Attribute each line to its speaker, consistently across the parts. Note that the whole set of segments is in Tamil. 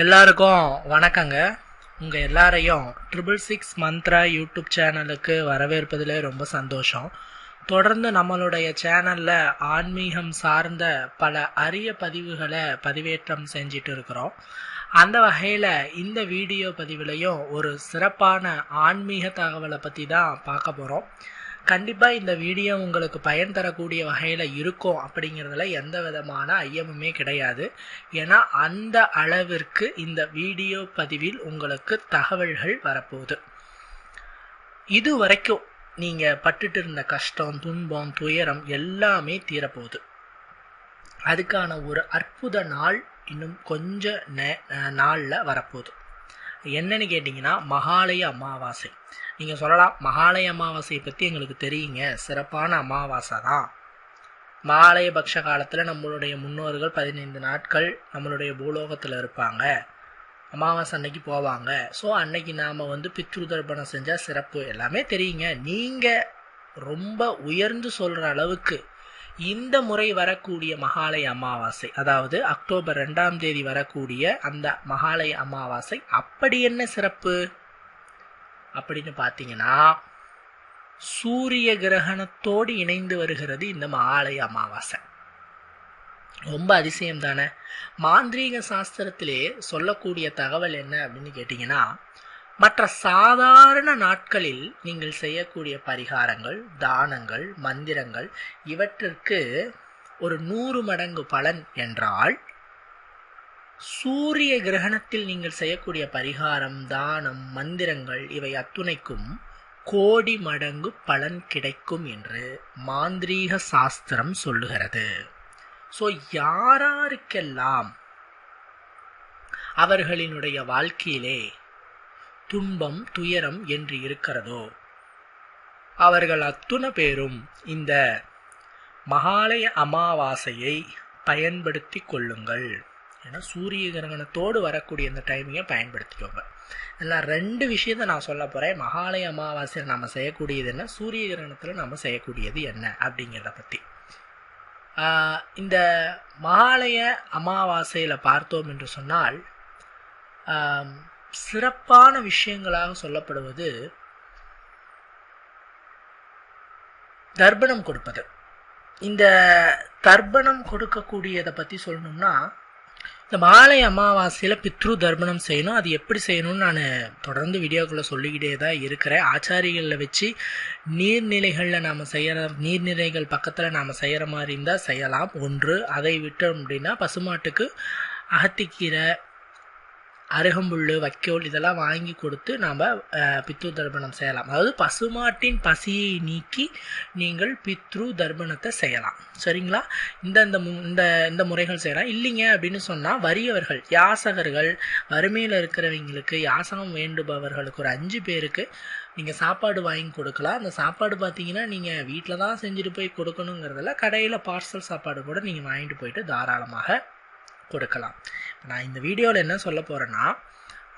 Speaker 1: எல்லாருக்கும் வணக்கங்க. உங்கள் எல்லாரையும் ட்ரிபிள் சிக்ஸ் மந்த்ரா யூடியூப் சேனலுக்கு வரவேற்பதில் ரொம்ப சந்தோஷம். தொடர்ந்து நம்மளுடைய சேனலில் ஆன்மீகம் சார்ந்த பல அரிய பதிவுகளை பதிவேற்றம் செஞ்சிட்டு இருக்கிறோம். அந்த வகையில் இந்த வீடியோ பதிவிலையும் ஒரு சிறப்பான ஆன்மீக தகவலை பற்றி தான் பார்க்க போகிறோம் கண்டிப்பாக இந்த வீடியோ உங்களுக்கு பயன் தரக்கூடிய வகையில் இருக்கும் அப்படிங்கிறதுல எந்த விதமான ஐயமுமே கிடையாது. ஏன்னா அந்த அளவிற்கு இந்த வீடியோ பதிவில் உங்களுக்கு தகவல்கள் வரப்போகுது. இது வரைக்கும் நீங்கள் பட்டுட்டு இருந்த கஷ்டம் துன்பம் துயரம் எல்லாமே தீரப்போகுது. அதுக்கான ஒரு அற்புத நாள் இன்னும் கொஞ்ச நே நாளில் வரப்போகுது. என்னன்னு கேட்டிங்கன்னா மகாலய அமாவாசை. நீங்கள் சொல்லலாம் மகாலய அமாவாசையை பற்றி எங்களுக்கு தெரியுங்க. சிறப்பான அமாவாசை தான். மகாலய பக்ஷ காலத்தில் நம்மளுடைய முன்னோர்கள் பதினைந்து நாட்கள் நம்மளுடைய பூலோகத்தில் இருப்பாங்க. அமாவாசை அன்னைக்கு போவாங்க. ஸோ அன்னைக்கு நாம் வந்து பித்ரு தர்ப்பணம் செஞ்சால் சிறப்பு. எல்லாமே தெரியுங்க. நீங்கள் ரொம்ப உயர்ந்து சொல்கிற அளவுக்கு இந்த முறை வரக்கூடிய மகாலய அமாவாசை அதாவது அக்டோபர் ரெண்டாம் தேதி வரக்கூடிய அந்த மகாலய அமாவாசை அப்படி என்ன சிறப்பு? அப்படின்னு பார்த்தீங்கன்னா சூரிய கிரகணத்தோடு இணைந்து வருகிறது இந்த மகாலய அமாவாசை. ரொம்ப அதிசயம் தானே மாந்திரீக சாஸ்திரத்திலே சொல்லக்கூடிய தகவல் என்ன அப்படின்னு கேட்டிங்கன்னா மற்ற சாதாரண நாட்களில் நீங்கள் செய்யக்கூடிய பரிகாரங்கள் தானங்கள் மந்திரங்கள் இவற்றிற்கு ஒரு நூறு மடங்கு பலன் என்றால் சூரிய கிரகணத்தில் நீங்கள் செய்யக்கூடிய பரிகாரம் தானம் மந்திரங்கள் இவை அத்துணைக்கும் கோடி மடங்கு பலன் கிடைக்கும் என்று மாந்திரீக சாஸ்திரம் சொல்லுகிறது. ஸோ யாராருக்கெல்லாம் அவர்களினுடைய வாழ்க்கையிலே துன்பம் துயரம் என்று இருக்கிறதோ? அவர்கள் அத்துண பேரும் இந்த மகாலய அமாவாசையை பயன்படுத்தி கொள்ளுங்கள். ஏன்னா சூரிய கிரகணத்தோடு வரக்கூடிய இந்த டைமிங்கை பயன்படுத்திக்கோங்க. இதில் ரெண்டு விஷயத்த நான் சொல்ல போகிறேன் மகாலய அமாவாசையில் நம்ம செய்யக்கூடியது என்ன? சூரிய கிரகணத்தில் நம்ம செய்யக்கூடியது என்ன? அப்படிங்கிறத பற்றி இந்த மகாலய அமாவாசையில் பார்த்தோம் என்று சொன்னால் சிறப்பான விஷயங்களாக சொல்லப்படுவது தர்ப்பணம் கொடுப்பது. இந்த தர்ப்பணம் கொடுக்கக்கூடியதை பற்றி சொல்லணும்னா இந்த மாலை அமாவாசையில் பித்ரு தர்ப்பணம் செய்யணும். அது எப்படி செய்யணும்னு நான் தொடர்ந்து வீடியோக்குள்ளே சொல்லிக்கிட்டே தான் இருக்கிறேன். ஆச்சாரிகளில் வச்சு நீர்நிலைகளில் நாம் செய்கிற நீர்நிலைகள் பக்கத்தில் நாம் செய்கிற மாதிரி இருந்தால் செய்யலாம். ஒன்று அதை விட்டோம் அப்படின்னா பசுமாட்டுக்கு அகத்திக்கீரை அருகம்புல் வைக்கோல் இதெல்லாம் வாங்கி கொடுத்து நாம் பித்ரு தர்ப்பணம் செய்யலாம். அதாவது பசுமாட்டின் பசியை நீக்கி நீங்கள் பித்ரு தர்ப்பணத்தை செய்யலாம். சரிங்களா? இந்த இந்த இந்த இந்த முறைகள் செய்யலாம். இல்லைங்க அப்படின்னு சொன்னால் வறியவர்கள் யாசகர்கள் வறுமையில் இருக்கிறவங்களுக்கு யாசகம் வேண்டுபவர்களுக்கு ஒரு அஞ்சு பேருக்கு நீங்கள் சாப்பாடு வாங்கி கொடுக்கலாம். அந்த சாப்பாடு பார்த்தீங்கன்னா நீங்கள் வீட்டில் தான் செஞ்சுட்டு போய் கொடுக்கணுங்கிறதில்ல கடையில் பார்சல் சாப்பாடு கூட நீங்கள் வாங்கிட்டு போயிட்டு தாராளமாக கொடுக்கலாம். நான் இந்த வீடியோவில் என்ன சொல்ல போகிறேன்னா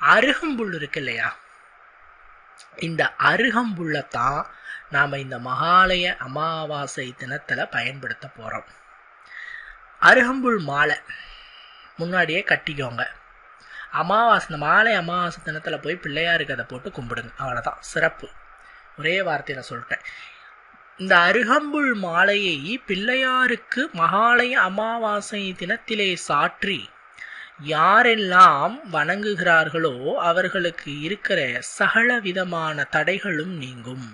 Speaker 1: அருகம்புல் இருக்கு இல்லையா? இந்த அருகம்புல்லைத்தான் நாம் இந்த மகாலய அமாவாசை தினத்தில் பயன்படுத்த போகிறோம் அருகம்புல் மாலை முன்னாடியே கட்டிக்கோங்க. அமாவாசை இந்த மாலை அமாவாசை தினத்தில் போய் பிள்ளையாருக்கு அதை போட்டு கும்பிடுங்க. அவ்வளோதான் சிறப்பு. ஒரே வார்த்தையில் சொல்லிட்டேன். இந்த அருகம்புல் மாலையை பிள்ளையாருக்கு மகாலய அமாவாசை தினத்திலே சாற்றி யாரெல்லாம் வணங்குகிறார்களோ அவர்களுக்கு இருக்கிற சகல விதமான தடைகளும் நீங்கும்.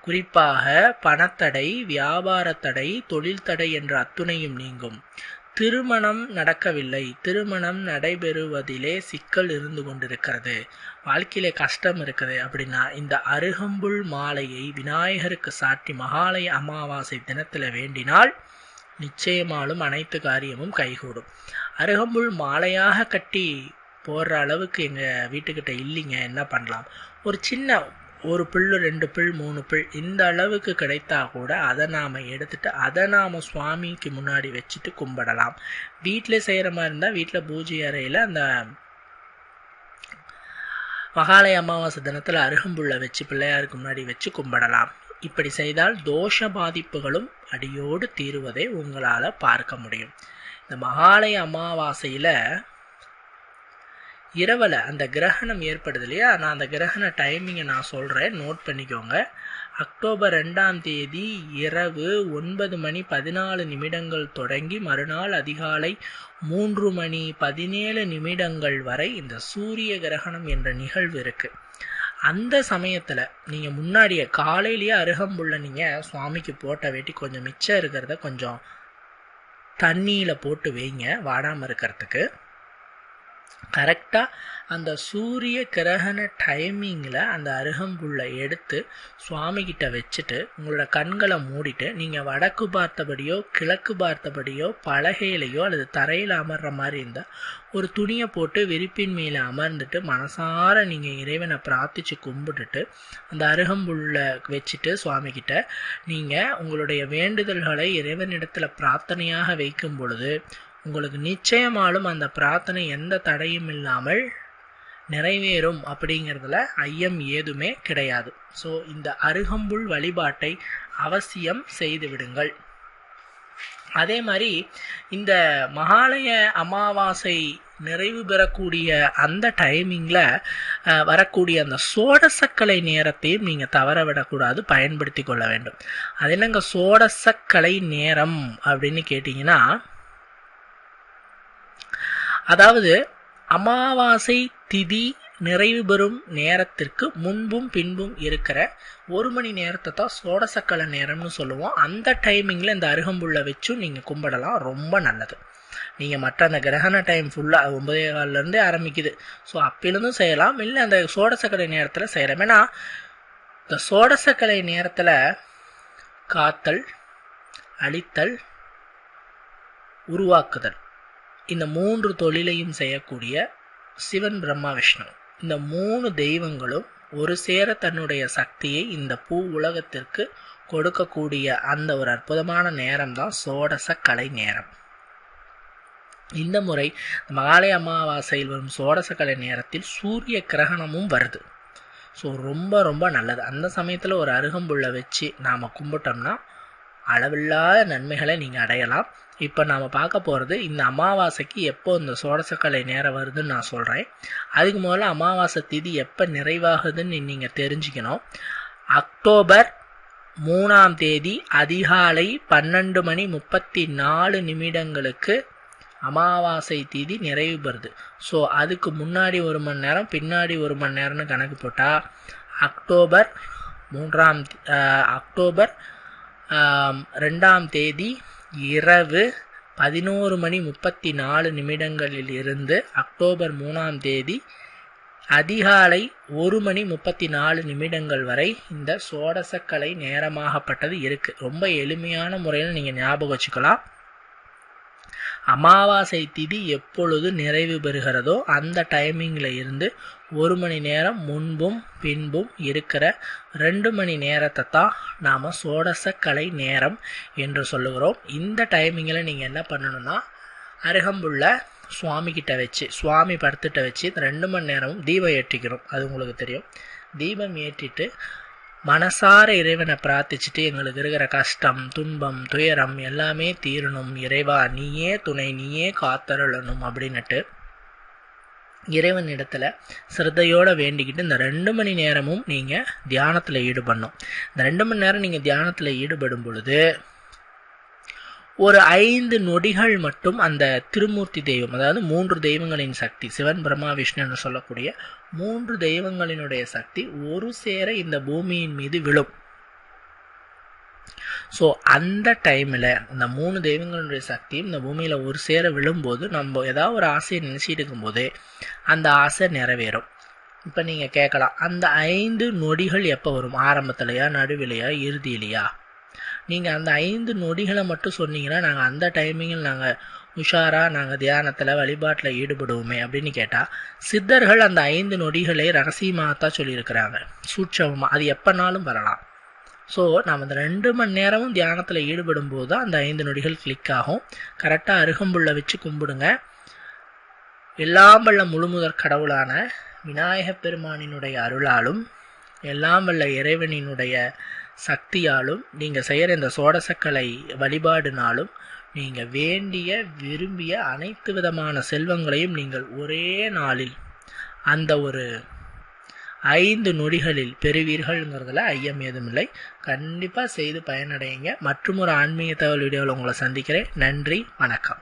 Speaker 1: குறிப்பாக பணத்தடை வியாபார தடை தொழில் தடை என்ற அத்துணையும் நீங்கும். திருமணம் நடக்கவில்லை. திருமணம் நடைபெறுவதிலே சிக்கல் இருந்து கொண்டிருக்கிறது. வாழ்க்கையிலே கஷ்டம் இருக்குது அப்படின்னா இந்த அருகம்புல் மாலையை விநாயகருக்கு சாட்டி மகாலய அமாவாசை தினத்தில் வேண்டினால் நிச்சயமாலும் அனைத்து காரியமும் கைகூடும். அருகம்புல் மாலையாக கட்டி போடுற அளவுக்கு எங்கள் வீட்டுக்கிட்ட இல்லைங்க. என்ன பண்ணலாம்? ஒரு சின்ன ஒரு புல் ரெண்டு புல் மூணு புல் இந்த அளவுக்கு கிடைத்தா கூட அதை நாம் எடுத்துட்டு அதை நாம் சுவாமிக்கு முன்னாடி வச்சுட்டு கும்பிடலாம். வீட்டில் செய்கிற மாதிரி இருந்தால் வீட்டில் பூஜை அறையில் அந்த மகாலய அமாவாசை தினத்தில் அருகம்புல்லை வச்சு பிள்ளையாருக்கு முன்னாடி வச்சு கும்பிடலாம். இப்படி செய்தால் தோஷ பாதிப்புகளும் அடியோடு தீருவதை உங்களால் பார்க்க முடியும். இந்த மகாலய அமாவாசையில் இரவில் அந்த கிரகணம் ஏற்படுது இல்லையா? நான் அந்த கிரகண டைமிங்கை நான் சொல்கிறேன் நோட் பண்ணிக்கோங்க. அக்டோபர் ரெண்டாம் தேதி இரவு ஒன்பது மணி பதினாலு நிமிடங்கள் தொடங்கி மறுநாள் அதிகாலை மூன்று மணி பதினேழு நிமிடங்கள் வரை இந்த சூரிய கிரகணம் என்ற நிகழ்வு இருக்குது அந்த சமயத்தில் நீங்கள் முன்னாடியே காலையிலேயே அருகம்புள்ள நீங்கள் சுவாமிக்கு போட்ட வேட்டி கொஞ்சம் மிச்சம் இருக்கிறத கொஞ்சம் தண்ணியில் போட்டு வைங்க. வாடாமல் இருக்கிறதுக்கு. கரெக்டாக அந்த சூரிய கிரகண டைமிங்கில் அந்த அருகம்புல்லை எடுத்து சுவாமிகிட்ட வச்சுட்டு உங்களோட கண்களை மூடிட்டு நீங்கள் வடக்கு பார்த்தபடியோ கிழக்கு பார்த்தபடியோ பலகையிலையோ அல்லது தரையில் அமர்ற மாதிரி இருந்தால் ஒரு துணியை போட்டு விரிப்பின் மேலே அமர்ந்துட்டு மனசார நீங்கள் இறைவனை பிரார்த்திச்சு கும்பிட்டுட்டு அந்த அருகம்புல்லை வச்சுட்டு சுவாமிகிட்ட நீங்கள் உங்களுடைய வேண்டுதல்களை இறைவனிடத்தில் பிரார்த்தனையாக வைக்கும் பொழுது உங்களுக்கு நிச்சயமாலும் அந்த பிரார்த்தனை எந்த தடையும் இல்லாமல் நிறைவேறும் அப்படிங்கிறதுல ஐயம் ஏதுமே கிடையாது. ஸோ இந்த அருகம்புல் வழிபாட்டை அவசியம் செய்து விடுங்கள். அதே மாதிரி இந்த மகாலய அமாவாசை நிறைவு பெறக்கூடிய அந்த டைமிங்கில் வரக்கூடிய அந்த சோடசக்கலை நேரத்தையும் நீங்கள் தவற விடக்கூடாது பயன்படுத்தி கொள்ள வேண்டும். அது என்னங்க சோடசக்கலை நேரம் அப்படின்னு கேட்டிங்கன்னா அதாவது அமாவாசை திதி நிறைவு பெறும் நேரத்திற்கு முன்பும் பின்பும் இருக்கிற ஒரு மணி நேரத்தை தான் சோடசக்கலை நேரம்னு சொல்லுவோம். அந்த டைமிங்கில் இந்த அருகம்புல்லை வச்சும் நீங்கள் கும்பிடலாம். ரொம்ப நல்லது. நீங்கள் மற்ற அந்த கிரகண டைம் ஃபுல்லாக ஒன்பதே காலிலேருந்தே ஆரம்பிக்குது. ஸோ அப்பிலிருந்தும் செய்யலாம். இல்லை அந்த சோடசக்கலை நேரத்தில் செய்கிறோம் ஏன்னா இந்த சோடசக்கலை நேரத்தில் காத்தல் அழித்தல் உருவாக்குதல். இந்த மூன்று தொழிலையும் செய்யக்கூடிய சிவன் பிரம்மா விஷ்ணு. இந்த மூணு தெய்வங்களும் ஒரு சேர தன்னுடைய சக்தியை இந்த பூ உலகத்திற்கு கொடுக்கக்கூடிய அந்த ஒரு அற்புதமான நேரம் தான் சோடச கலை நேரம். இந்த முறை மகாலய அமாவாசையில் வரும் சோடச கலை நேரத்தில் சூரிய கிரகணமும் வருது. ஸோ ரொம்ப ரொம்ப நல்லது. அந்த சமயத்தில் ஒரு அருகம்புல்லை வச்சு நாம் கும்பிட்டோம்னா அளவில்லாத நன்மைகளை நீங்கள் அடையலாம். இப்போ நாம் பார்க்க போகிறது இந்த அமாவாசைக்கு எப்போ இந்த சோடசக்கலை நேரம் வருதுன்னு நான் சொல்கிறேன் அதுக்கு முதல்ல அமாவாசை திதி எப்போ நிறைவாகுதுன்னு நீங்கள் தெரிஞ்சுக்கணும். அக்டோபர் மூணாம் தேதி அதிகாலை பன்னெண்டு மணி முப்பத்தி நாலு நிமிடங்களுக்கு அமாவாசை திதி நிறைவு பெறுது. ஸோ அதுக்கு முன்னாடி ஒரு மணி நேரம் பின்னாடி ஒரு மணி நேரம்னு கணக்கு போட்டால் அக்டோபர் மூன்றாம் அக்டோபர் ரெண்டாம் தேதி இரவு பதினோரு மணி முப்பத்தி நாலு நிமிடங்களில் இருந்து அக்டோபர் மூணாம் தேதி அதிகாலை ஒரு மணி முப்பத்தி நாலு நிமிடங்கள் வரை இந்த சோடசக்கலை நேரமாகப்பட்டது இருக்குது ரொம்ப எளிமையான முறையில் நீங்கள் ஞாபகம் வச்சுக்கலாம். அமாவாசை திதி எப்பொழுது நிறைவு பெறுகிறதோ அந்த டைமிங்கில் இருந்து ஒரு மணி நேரம் முன்பும் பின்பும் இருக்கிற ரெண்டு மணி நேரத்தை தான் நாம் சோடசக்கலை நேரம் என்று சொல்லுகிறோம். இந்த டைமிங்கில் நீங்கள் என்ன பண்ணணும்னா அருகம்புள்ள சுவாமிக்கிட்ட வச்சு சுவாமி படுத்துட்ட வச்சு ரெண்டு மணி நேரமும் தீபம் ஏற்றிக்கணும். அது உங்களுக்கு தெரியும். தீபம் ஏற்றிட்டு மனசார இறைவனை பிரார்த்திச்சுட்டு எங்களுக்கு இருக்கிற கஷ்டம் துன்பம் துயரம் எல்லாமே தீரணும். இறைவா நீயே துணை நீயே காத்தருளணும் அப்படின்னுட்டு இறைவன் இடத்துல சிரத்தையோடு வேண்டிக்கிட்டு இந்த ரெண்டு மணி நேரமும் நீங்கள் தியானத்தில் ஈடுபடணும். இந்த ரெண்டு மணி நேரம் நீங்கள் தியானத்தில் ஈடுபடும் பொழுது ஒரு ஐந்து நொடிகள் மட்டும் அந்த திருமூர்த்தி தெய்வம் அதாவது மூன்று தெய்வங்களின் சக்தி சிவன் பிரம்மா விஷ்ணுன்னு சொல்லக்கூடிய மூன்று தெய்வங்களினுடைய சக்தி ஒரு சேர இந்த பூமியின் மீது விழும். ஸோ அந்த டைமில் இந்த மூணு தெய்வங்களுடைய சக்தியும் இந்த பூமியில் ஒரு சேர விழும்போது நம்ம ஏதாவது ஒரு ஆசையை நினச்சிட்டு இருக்கும்போது அந்த ஆசை நிறைவேறும். இப்போ நீங்கள் கேட்கலாம் அந்த ஐந்து நொடிகள் எப்போ வரும்? ஆரம்பத்துலையா நடுவிலையா இறுதியிலையா? நீங்கள் அந்த ஐந்து நொடிகளை மட்டும் சொன்னீங்கன்னா நாங்கள் அந்த டைமிங்கில் நாங்கள் உஷாராக நாங்கள் தியானத்தில் வழிபாட்டில் ஈடுபடுவோமே அப்படின்னு கேட்டால் சித்தர்கள் அந்த ஐந்து நொடிகளை ரகசியமாகத்தான் சொல்லியிருக்கிறாங்க. சூட்சமாக அது எப்போனாலும் வரலாம். ஸோ நாம் அந்த ரெண்டு மணி நேரமும் தியானத்தில் ஈடுபடும் போது அந்த ஐந்து நொடிகள் கிளிக் ஆகும். கரெக்டாக அருகம்புள்ள வச்சு கும்பிடுங்க. எல்லாம் வல்ல முழுமுதற் கடவுளான விநாயகப் பெருமானினுடைய அருளாலும் எல்லாம் வல்ல இறைவனினுடைய சக்தியாலும் நீங்கள் செய்கிற இந்த சோடசக்கலை வழிபாடுனாலும் நீங்கள் வேண்டிய விரும்பிய அனைத்து விதமான செல்வங்களையும் நீங்கள் ஒரே நாளில் அந்த ஒரு ஐந்து நொடிகளில் பெறுவீர்கள்ங்கிறதுல ஐயம் ஏதுமில்லை கண்டிப்பாக செய்து பயனடையுங்க. மற்றும் ஒரு ஆன்மீக தகவல் வீடியோவில் உங்களை சந்திக்கிறேன். நன்றி வணக்கம்.